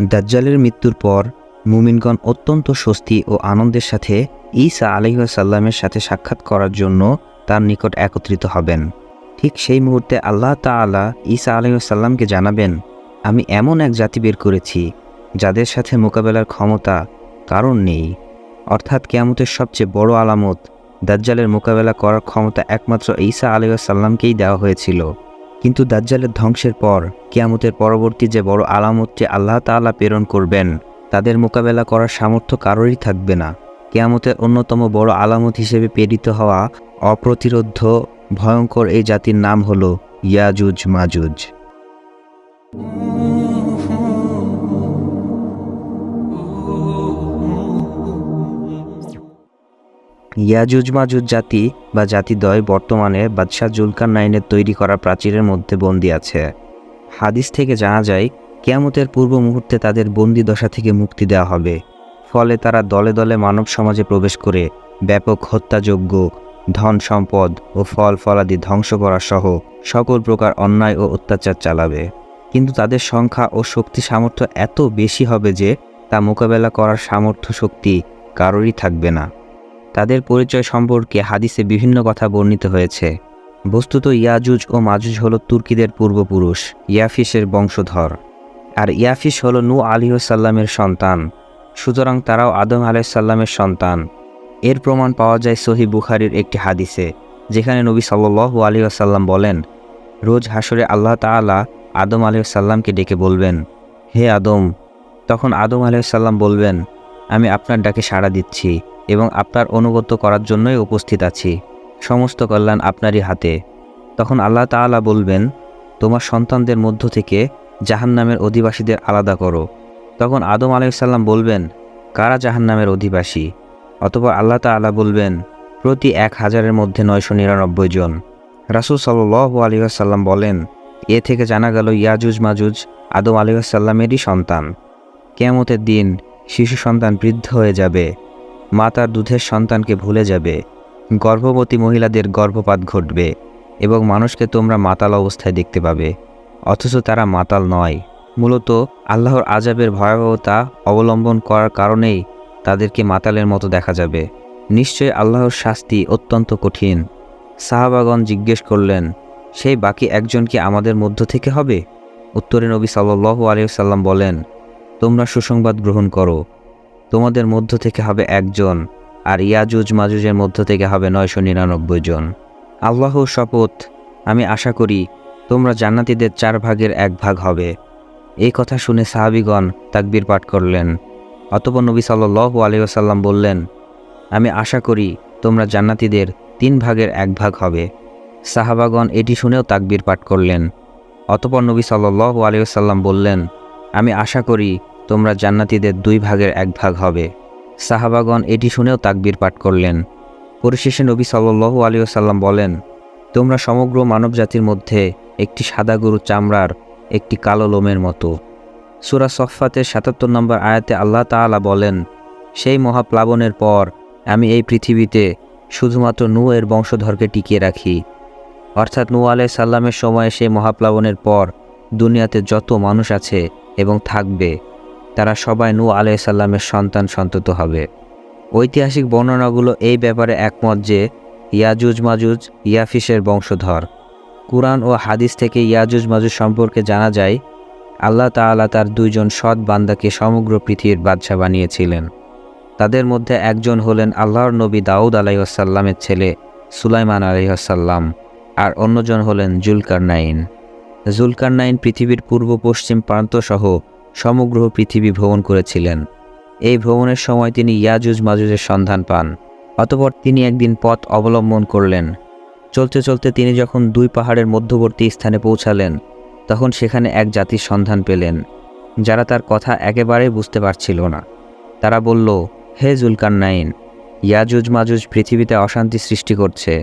দাজ্জালের মৃত্যুর পর মুমিনগণ অত্যন্ত স্বস্তি ও আনন্দের সাথে ঈসা আলহিহাসাল্লামের সাথে সাক্ষাৎ করার জন্য তার নিকট একত্রিত হবেন। ঠিক সেই মুহূর্তে আল্লাহ তাআলা ঈসা আলহিহাসাল্লামকে জানাবেন, আমি এমন এক জাতি বের করেছি, যাদের সাথে মোকাবেলার ক্ষমতা কারণ নেই। অর্থাৎ কেয়ামতের সবচেয়ে বড় আলামত দাজ্জালের মোকাবেলা করার ক্ষমতা একমাত্র ঈসা আলহিহাসাল্লামকেই দেওয়া হয়েছিল। কিন্তু দাজ্জালের ধ্বংসের পর কিয়ামতের পরবর্তী যে বড় আলামতটি আল্লাহ তাআলা প্রেরণ করবেন তাদের মোকাবেলা করার সামর্থ্য কারোরই থাকবে না কেয়ামতের অন্যতম বড় আলামত হিসেবে প্রেরিত হওয়া অপ্রতিরোধ্য ভয়ঙ্কর এই জাতির নাম হল ইয়াজুজ মাজুজ ইয়াজুজ মাজুজ জাতি বা জাতিদ্বয় বর্তমানে বাদশাহ জুলকার নাইনের তৈরি করা প্রাচীরের মধ্যে বন্দী আছে। হাদিস থেকে জানা যায়, কেয়ামতের পূর্ব মুহূর্তে তাদের বন্দি দশা থেকে মুক্তি দেওয়া হবে। ফলে তারা দলে দলে মানব সমাজে প্রবেশ করে ব্যাপক হত্যাযোগ্য ধন সম্পদ ও ফল ফলাদি ধ্বংস করা সহ সকল প্রকার অন্যায় ও অত্যাচার চালাবে। কিন্তু তাদের সংখ্যা ও শক্তি সামর্থ্য এত বেশি হবে যে তা মোকাবেলা করার সামর্থ্য শক্তি কারোরই থাকবে না। তাদের পরিচয় সম্পর্কে হাদিসে বিভিন্ন কথা বর্ণিত হয়েছে। বস্তুত ইয়াজুজ ও মাজুজ হলো তুর্কিদের পূর্বপুরুষ, ইয়াফিসের বংশধর। আর ইয়াফিস হলো নু আলিহসাল্লামের সন্তান, সুতরাং তারাও আদম আলাইসাল্লামের সন্তান। এর প্রমাণ পাওয়া যায় সহি বুখারির একটি হাদিসে, যেখানে নবী সাল্লু আলী আসাল্লাম বলেন, রোজ হাসরে আল্লাহ তাআলা আদম আলিয়াল্লামকে ডেকে বলবেন, হে আদম। তখন আদম আলিয়াল্লাম বলবেন, আমি আপনার ডাকে সাড়া দিচ্ছি। এবং আপনার অনুগত করার জন্যই উপস্থিত আছি। সমস্ত কল্যাণ আপনারই হাতে। তখন আল্লাহ তাআলা বলবেন, তোমার সন্তানদের মধ্য থেকে জাহান্নামের অধিবাসীদের আলাদা করো। তখন আদম আলাইসাল্লাম বলবেন, কারা জাহান্নামের অধিবাসী? অথবা আল্লাহ তাআলা বলবেন, প্রতি এক হাজারের মধ্যে নয়শো নিরানব্বই জন। রাসুল সাল্লু আলিয়াসাল্লাম বলেন, এ থেকে জানা গেল ইয়াজুজ মাজুজ আদম আলিয়াসাল্লামেরই সন্তান। কেয়ামতের দিন শিশু সন্তান বৃদ্ধ হয়ে যাবে। মা তার দুধের সন্তানকে ভুলে যাবে। গর্ভবতী মহিলাদের গর্ভপাত ঘটবে এবং মানুষকে তোমরা মাতাল অবস্থায় দেখতে পাবে। অথচ তারা মাতাল নয়। মূলত আল্লাহর আজাবের ভয়াবহতা অবলম্বন করার কারণেই তাদেরকে মাতালের মতো দেখা যাবে। নিশ্চয় আল্লাহর শাস্তি অত্যন্ত কঠিন। সাহাবাগণ জিজ্ঞেস করলেন, সেই বাকি একজন কি আমাদের মধ্য থেকে হবে? উত্তরে নবী সাল্লু আলিয়াল্লাম বলেন, তোমরা সুসংবাদ গ্রহণ করো। তোমাদের মধ্য থেকে হবে একজন, আর ইয়াজুজ মাজুজের মধ্য থেকে হবে নয়শো নিরানব্বই জন। আল্লাহর শপথ, আমি আশা করি তোমরা জান্নাতীদের চার ভাগের এক ভাগ হবে। এই কথা শুনে সাহাবিগণ তাকবীর পাঠ করলেন। অতপর নবী সাল্লু আলিয়াল্লাম বললেন, আমি আশা করি তোমরা জান্নাতীদের তিন ভাগের এক ভাগ হবে। সাহাবাগণ এটি শুনেও তাকবীর পাঠ করলেন। অতপর নবী সাল্লু আলিয়াল্লাম বললেন, আমি আশা করি তোমরা জান্নাতীদের দুই ভাগের এক ভাগ হবে। সাহাবাগণ এটি শুনেও তাকবীর পাঠ করলেন। পরিশেষে নবী সাল্লু আলিয়াল্লাম বলেন, তোমরা সমগ্র মানবজাতির মধ্যে একটি সাদা গরু চামড়ার, একটি কালো লোমের মতো। সুরা সফাতের সাতাত্তর নম্বর আয়াতে আল্লাহ তাআলা বলেন, সেই মহাপ্লাবনের পর আমি এই পৃথিবীতে শুধুমাত্র নূ এর বংশধরকে টিকিয়ে রাখি। অর্থাৎ নু আলাই সাল্লামের সময়ে সেই মহাপ্লাবনের পর দুনিয়াতে যত মানুষ আছে এবং থাকবে তারা সবাই নূ আলাই সাল্লামের সন্তান সন্তত হবে। ঐতিহাসিক বর্ণনাগুলো এই ব্যাপারে একমত যে, ইয়াজুজ মাজুজ ইয়াফিসের বংশধর। কুরআন ও হাদিস থেকে ইয়াজুজ মাজুজ সম্পর্কে জানা যায়, আল্লাহ তাআলা তার দুইজন সৎ বান্দাকে সমগ্র পৃথিবীর বাদশাহ বানিয়েছিলেন। তাদের মধ্যে একজন হলেন আল্লাহর নবী দাউদ আলাইসাল্লামের ছেলে সুলাইমান আলাইসাল্লাম আর অন্যজন হলেন জুলকারনাইন। জুলকারনাইন পৃথিবীর পূর্ব পশ্চিম প্রান্তসহ সমগ্র পৃথিবী ভ্রমণ করেছিলেন। এই ভ্রমণের সময় তিনি ইয়াজুজ মাজুজের সন্ধান পান, অতপর তিনি একদিন পথ অবলম্বন করলেন। চলতে চলতে তিনি যখন দুই পাহাড়ের মধ্যবর্তী স্থানে পৌঁছালেন, তখন সেখানে এক জাতির সন্ধান পেলেন, যারা তার কথা একেবারেই বুঝতে পারছিল না। তারা বলল, হে জুলকান্নাইন, ইয়াজুজ মাজুজ পৃথিবীতে অশান্তি সৃষ্টি করছে।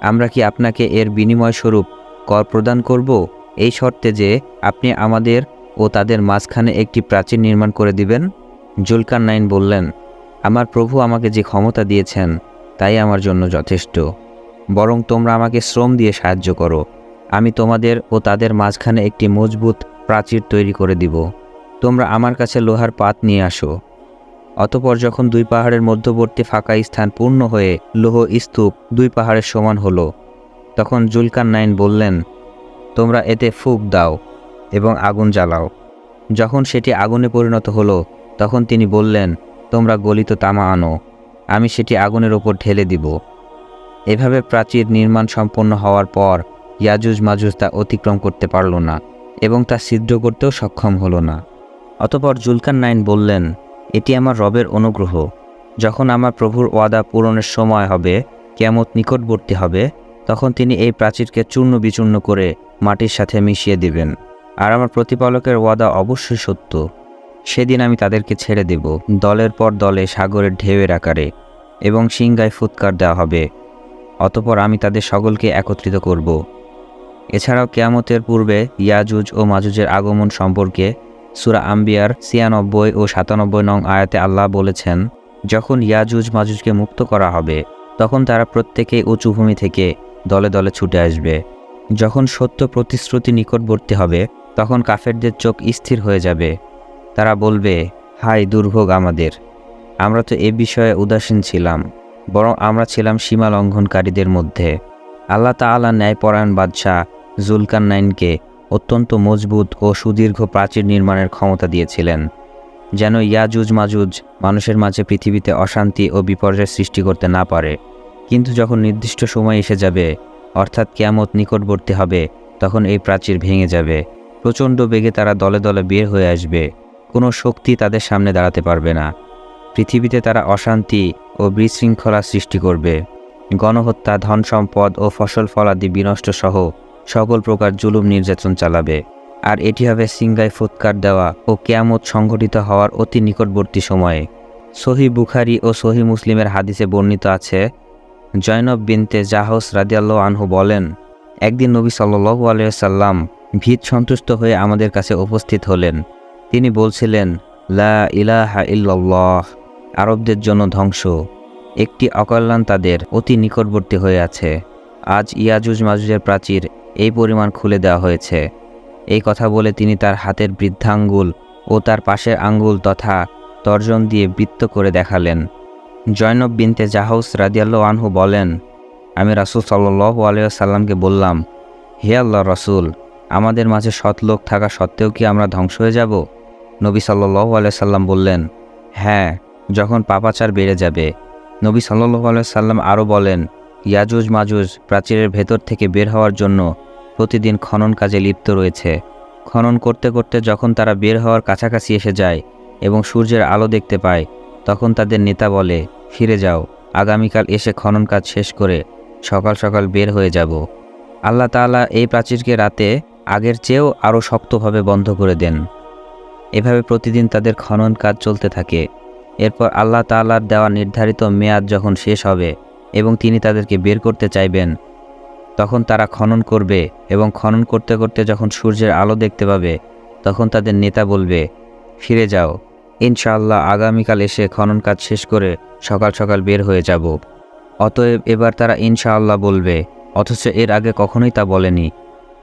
আমরা কি আপনাকে এর বিনিময় স্বরূপ কর প্রদান করব? এই শর্তে যে আপনি আমাদের ও তাদের মাঝখানে একটি প্রাচীর নির্মাণ করে দিবেন। জুলকার নাইন বললেন, আমার প্রভু আমাকে যে ক্ষমতা দিয়েছেন, তাই আমার জন্য যথেষ্ট। বরং তোমরা আমাকে শ্রম দিয়ে সাহায্য করো। আমি তোমাদের ও তাদের মাঝখানে একটি মজবুত প্রাচীর তৈরি করে দিব। তোমরা আমার কাছে লোহার পাত নিয়ে আসো। অতপর যখন দুই পাহাড়ের মধ্যবর্তী ফাঁকা স্থান পূর্ণ হয়ে লোহ স্তূপ দুই পাহাড়ের সমান হলো, তখন জুলকার নাইন বললেন, তোমরা এতে ফুক দাও। এবং আগুন জ্বালাও। যখন সেটি আগুনে পরিণত হলো, তখন তিনি বললেন, তোমরা গলিত তামা আনো, আমি সেটি আগুনের ওপর ঢেলে দিব। এভাবে প্রাচীর নির্মাণ সম্পন্ন হওয়ার পর, ইয়াজুজ মাজুজ তা অতিক্রম করতে পারল না এবং তা সিদ্ধ করতেও সক্ষম হলো না। অতপর জুলকান নাইন বললেন, এটি আমার রবের অনুগ্রহ। যখন আমার প্রভুর ওয়াদা পূরণের সময় হবে, কেয়ামত নিকটবর্তী হবে, তখন তিনি এই প্রাচীরকে চূর্ণ বিচূর্ণ করে মাটির সাথে মিশিয়ে দিবেন। আর আমার প্রতিপালকের ওয়াদা অবশ্যই সত্য। সেদিন আমি তাদেরকে ছেড়ে দেব, দলের পর দলে সাগরের ঢেউয়ের আকারে, এবং সিংগায় ফুৎকার দেওয়া হবে। অতপর আমি তাদের সকলকে একত্রিত করব। এছাড়াও কেয়ামতের পূর্বে ইয়াজুজ ও মাজুজের আগমন সম্পর্কে সুরা আম্বিয়ার ছিয়ানব্বই ও সাতানব্বই নং আয়াতে আল্লাহ বলেছেন, যখন ইয়াজুজ মাজুজকে মুক্ত করা হবে, তখন তারা প্রত্যেকেই উঁচু ভূমি থেকে দলে দলে ছুটে আসবে। যখন সত্য প্রতিশ্রুতি নিকটবর্তী হবে তখন কাফেরদের চোখ স্থির হয়ে যাবে। তারা বলবে, হাই দুর্ভোগ আমাদের। আমরা তো এ বিষয়ে উদাসীন ছিলাম, বরং আমরা ছিলাম সীমা লঙ্ঘনকারীদের মধ্যে। আল্লাহ তাআলা ন্যায়পরায়ণ বাদশাহ জুলকান নাইনকে অত্যন্ত মজবুত ও সুদীর্ঘ প্রাচীর নির্মাণের ক্ষমতা দিয়েছিলেন, যেন ইয়াজুজ মাজুজ মানুষের মাঝে পৃথিবীতে অশান্তি ও বিপর্যয়ের সৃষ্টি করতে না পারে। কিন্তু যখন নির্দিষ্ট সময় এসে যাবে, অর্থাৎ কেয়ামত নিকটবর্তী হবে, তখন এই প্রাচীর ভেঙে যাবে। প্রচণ্ড বেগে তারা দলে দলে বের হয়ে আসবে। কোনো শক্তি তাদের সামনে দাঁড়াতে পারবে না। পৃথিবীতে তারা অশান্তি ও বিশৃঙ্খলা সৃষ্টি করবে। গণহত্যা ধন সম্পদ ও ফসল ফলাদি বিনষ্ট সহ সকল প্রকার জুলুম নির্যাতন চালাবে। আর এটি হবে সিঙ্গায় ফুৎকার দেওয়া ও কেয়ামত সংঘটিত হওয়ার অতি নিকটবর্তী সময়ে। সহি বুখারি ও সহি মুসলিমের হাদিসে বর্ণিত আছে, জয়নব বিনতে জাহস রাদিয়াল্লাহ আনহু বলেন, একদিন নবী সাল্লু আলিয়াল্লাম ভীত সন্তুষ্ট হয়ে আমাদের কাছে উপস্থিত হলেন। তিনি বলছিলেন, লা ইলাহা ইল্লাল্লাহ। আরবদের জন্য ধ্বংস। একটি অকল্যাণ তাদের অতি নিকটবর্তী হয়ে আছে। আজ ইয়াজুজ মাজুজের প্রাচীর এই পরিমাণ খুলে দেওয়া হয়েছে। এই কথা বলে তিনি তার হাতের বৃদ্ধাঙ্গুল ও তার পাশের আঙ্গুল তথা তর্জন দিয়ে বৃত্ত করে দেখালেন। জয়নব বিনতে জাহাউস রাদিয়াল্লাহ আনহু বলেন, আমি রাসুল সাল্লাহ আলিয়াল্লামকে বললাম, হে আল্লাহ রসুল আমাদের মাঝে সৎ লোক থাকা সত্ত্বেও কি আমরা ধ্বংস হয়ে যাব? নবী সাল্লাহ আলাইসাল্লাম বললেন হ্যাঁ যখন পাপাচার বেড়ে যাবে। নবী সাল্লাহ আলাইসাল্লাম আরও বলেন, ইয়াজুজ মাজুজ প্রাচীরের ভেতর থেকে বের হওয়ার জন্য প্রতিদিন খনন কাজে লিপ্ত রয়েছে। খনন করতে করতে যখন তারা বের হওয়ার কাছাকাছি এসে যায় এবং সূর্যের আলো দেখতে পায়, তখন তাদের নেতা বলে, ফিরে যাও, আগামীকাল এসে খনন কাজ শেষ করে সকাল সকাল বের হয়ে যাব। আল্লাহ তাআলা এই প্রাচীরকে রাতে আগের চেয়েও আরও শক্তভাবে বন্ধ করে দেন। এভাবে প্রতিদিন তাদের খনন কাজ চলতে থাকে। এরপর আল্লাহ তাআলার দেওয়া নির্ধারিত মেয়াদ যখন শেষ হবে এবং তিনি তাদেরকে বের করতে চাইবেন, তখন তারা খনন করবে এবং খনন করতে করতে যখন সূর্যের আলো দেখতে পাবে, তখন তাদের নেতা বলবে, ফিরে যাও। ইনশাআল্লাহ আগামীকাল এসে খনন কাজ শেষ করে সকাল সকাল বের হয়ে যাব। অতএব এবার তারা ইনশাআল্লাহ বলবে, অথচ এর আগে কখনোই তা বলেনি।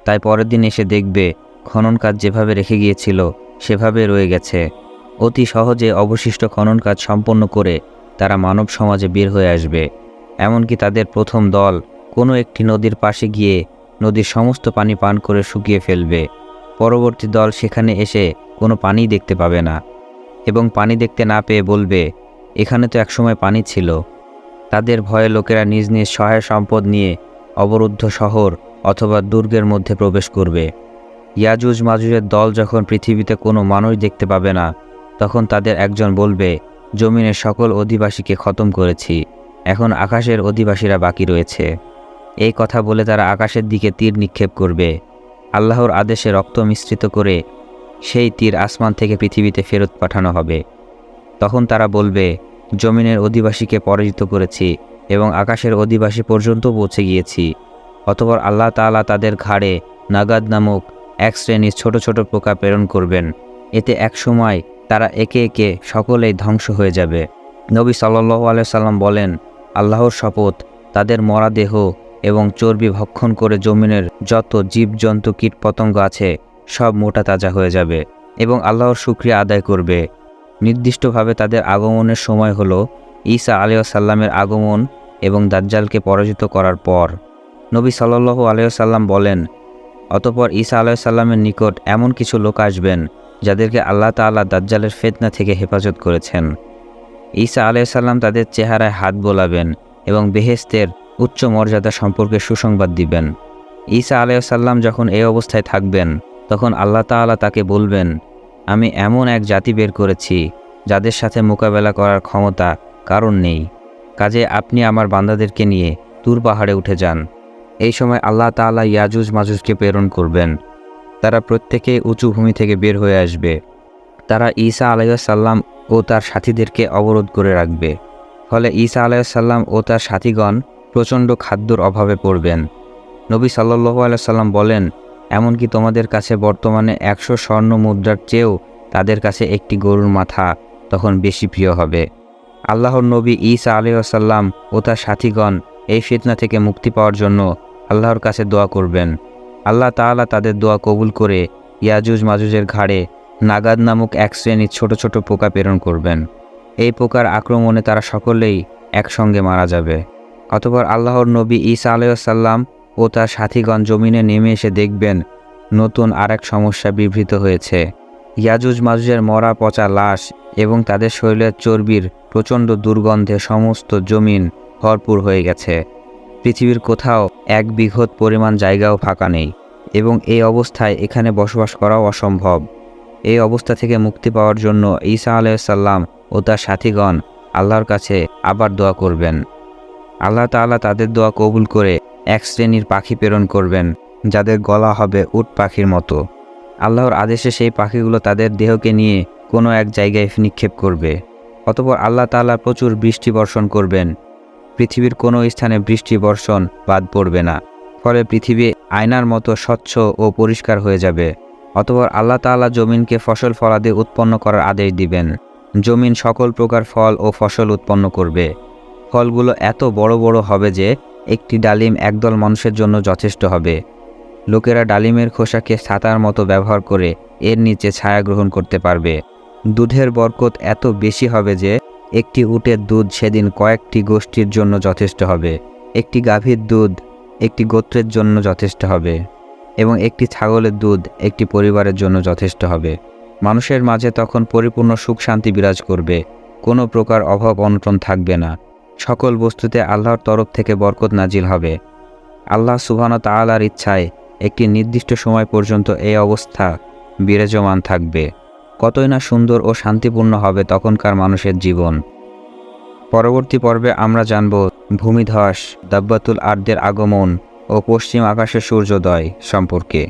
তাই পরের দিন এসে দেখবে খনন কাজ যেভাবে রেখে গিয়েছিল, সেভাবে রয়ে গেছে। অতি সহজে অবশিষ্ট খনন কাজ সম্পন্ন করে তারা মানব সমাজে বের হয়ে আসবে। এমনকি তাদের প্রথম দল কোনো একটি নদীর পাশে গিয়ে নদীর সমস্ত পানি পান করে শুকিয়ে ফেলবে। পরবর্তী দল সেখানে এসে কোনো পানি দেখতে পাবে না এবং পানি দেখতে না পেয়ে বলবে, এখানে তো একসময় পানি ছিল। তাদের ভয়ে লোকেরা নিজ নিজ সহায় সম্পদ নিয়ে অবরুদ্ধ শহর অথবা দুর্গের মধ্যে প্রবেশ করবে। ইয়াজুজ মাজুজের দল যখন পৃথিবীতে কোনো মানুষ দেখতে পাবে না, তখন তাদের একজন বলবে, জমিনের সকল অধিবাসীকে খতম করেছি, এখন আকাশের অধিবাসীরা বাকি রয়েছে। এই কথা বলে তারা আকাশের দিকে তীর নিক্ষেপ করবে। আল্লাহর আদেশে রক্ত মিশ্রিত করে সেই তীর আসমান থেকে পৃথিবীতে ফেরত পাঠানো হবে। তখন তারা বলবে, জমিনের অধিবাসীকে পরাজিত করেছি এবং আকাশের অধিবাসী পর্যন্ত পৌঁছে গিয়েছি। অতপর আল্লাহ তাআলা তাদের ঘাড়ে নাগাদ নামক এক শ্রেণির ছোট ছোট পোকা প্রেরণ করবেন। এতে এক সময় তারা একে একে সকলেই ধ্বংস হয়ে যাবে। নবী সাল্লাহ সাল্লাম বলেন, আল্লাহর শপথ তাদের মরা দেহ এবং চর্বি ভক্ষণ করে জমিনের যত জীবজন্তু, কীটপতঙ্গ আছে, সব মোটা তাজা হয়ে যাবে এবং আল্লাহর শুক্রিয়া আদায় করবে। নির্দিষ্টভাবে তাদের আগমনের সময় হলো ঈসা আলিয়াসাল্লামের আগমন এবং দাজ্জালকে পরাজিত করার পর। নবী সাল্লু আলিয়াসাল্লাম বলেন, অতপর ঈসা আলাইসাল্লামের নিকট এমন কিছু লোক আসবেন যাদেরকে আল্লাহ তাআলা দাজ্জালের ফেতনা থেকে হেফাজত করেছেন। ঈসা আলাইসাল্লাম তাদের চেহারায় হাত বোলাবেন এবং বেহেস্তের উচ্চ মর্যাদা সম্পর্কে সুসংবাদ দিবেন। ঈসা আলাইসাল্লাম যখন এই অবস্থায় থাকবেন, তখন আল্লাহ তাআলা তাকে বলবেন, আমি এমন এক জাতি বের করেছি, যাদের সাথে মোকাবেলা করার ক্ষমতা কারণ নেই। কাজে আপনি আমার বান্দাদেরকে নিয়ে দূর পাহাড়ে উঠে যান। এই সময় আল্লাহ তাআলা ইয়াজুজ মাজুজকে প্রেরণ করবেন। তারা প্রত্যেকে উঁচু ভূমি থেকে বের হয়ে আসবে। তারা ঈসা আলাইসাল্লাম ও তার সাথীদেরকে অবরোধ করে রাখবে। ফলে ঈসা আলাইসাল্লাম ও তার সাথীগণ প্রচণ্ড খাদ্যর অভাবে পড়বেন। নবী সাল্লু আলাইসাল্লাম বলেন, এমনকি তোমাদের কাছে বর্তমানে একশো স্বর্ণ মুদ্রার চেয়েও তাদের কাছে একটি গরুর মাথা তখন বেশি প্রিয় হবে। আল্লাহর নবী ঈসা আলাইসাল্লাম ও তার সাথীগণ এই ফিতনা থেকে মুক্তি পাওয়ার জন্য আল্লাহর কাছে দোয়া করবেন। আল্লাহ তাআলা তাদের দোয়া কবুল করে ইয়াজুজ মাজুজের ঘাড়ে নাগাদ নামক এক শ্রেণির ছোট ছোট পোকা প্রেরণ করবেন। এই পোকার আক্রমণে তারা সকলেই একসঙ্গে মারা যাবে। অতপর আল্লাহর নবী ঈসা আলাইসাল্লাম ও তার সাথীগণ জমিনে নেমে এসে দেখবেন, নতুন আর এক সমস্যা বিবৃত হয়েছে। ইয়াজুজ মাজুজের মরা পচা লাশ এবং তাদের শরীরের চর্বির প্রচণ্ড দুর্গন্ধে সমস্ত জমিন ভরপুর হয়ে গেছে। পৃথিবীর কোথাও এক বিঘত পরিমাণ জায়গাও ফাঁকা নেই এবং এই অবস্থায় এখানে বসবাস করাও অসম্ভব। এই অবস্থা থেকে মুক্তি পাওয়ার জন্য ঈসা আলাইসাল্লাম ও তার সাথীগণ আল্লাহর কাছে আবার দোয়া করবেন। আল্লাহ তাআলা তাদের দোয়া কবুল করে এক শ্রেণির পাখি প্রেরণ করবেন, যাদের গলা হবে উট পাখির মতো। আল্লাহর আদেশে সেই পাখিগুলো তাদের দেহকে নিয়ে কোনো এক জায়গায় নিক্ষেপ করবে। অতপর আল্লাহ তাআলা প্রচুর বৃষ্টি বর্ষণ করবেন পৃথিবীর কোনো স্থানে বৃষ্টি, বর্ষণ, বাদ পড়বে না। ফলে পৃথিবী আয়নার মতো স্বচ্ছ ও পরিষ্কার হয়ে যাবে। অতপর আল্লাহ তাআলা জমিনকে ফসল ফলাদি উৎপন্ন করার আদেশ দিবেন। জমিন সকল প্রকার ফল ও ফসল উৎপন্ন করবে। ফলগুলো এত বড় বড় হবে যে একটি ডালিম একদল মানুষের জন্য যথেষ্ট হবে। লোকেরা ডালিমের খোসাকে ছাতার মতো ব্যবহার করে এর নিচে ছায়া গ্রহণ করতে পারবে। দুধের বরকত এত বেশি হবে যে একটি উটের দুধ সেদিন কয়েকটি গোষ্ঠীর জন্য যথেষ্ট হবে, একটি গাভীর দুধ, একটি গোত্রের জন্য যথেষ্ট হবে, এবং একটি ছাগলের দুধ, একটি পরিবারের জন্য যথেষ্ট হবে। মানুষের মাঝে তখন পরিপূর্ণ সুখ শান্তি বিরাজ করবে, কোনো প্রকার অভাব অনটন থাকবে না। সকল বস্তুতে আল্লাহর তরফ থেকে বরকত নাজিল হবে। আল্লাহ সুবহান তাআলার ইচ্ছায় একটি নির্দিষ্ট সময় পর্যন্ত এই অবস্থা বিরাজমান থাকবে। কতই না সুন্দর ও শান্তিপূর্ণ হবে তখনকার মানুষের জীবন। পরবর্তী পর্বে আমরা জানব ভূমিধস, দাব্বাতুল আর্দের আগমন ও পশ্চিম আকাশে সূর্যোদয় সম্পর্কে।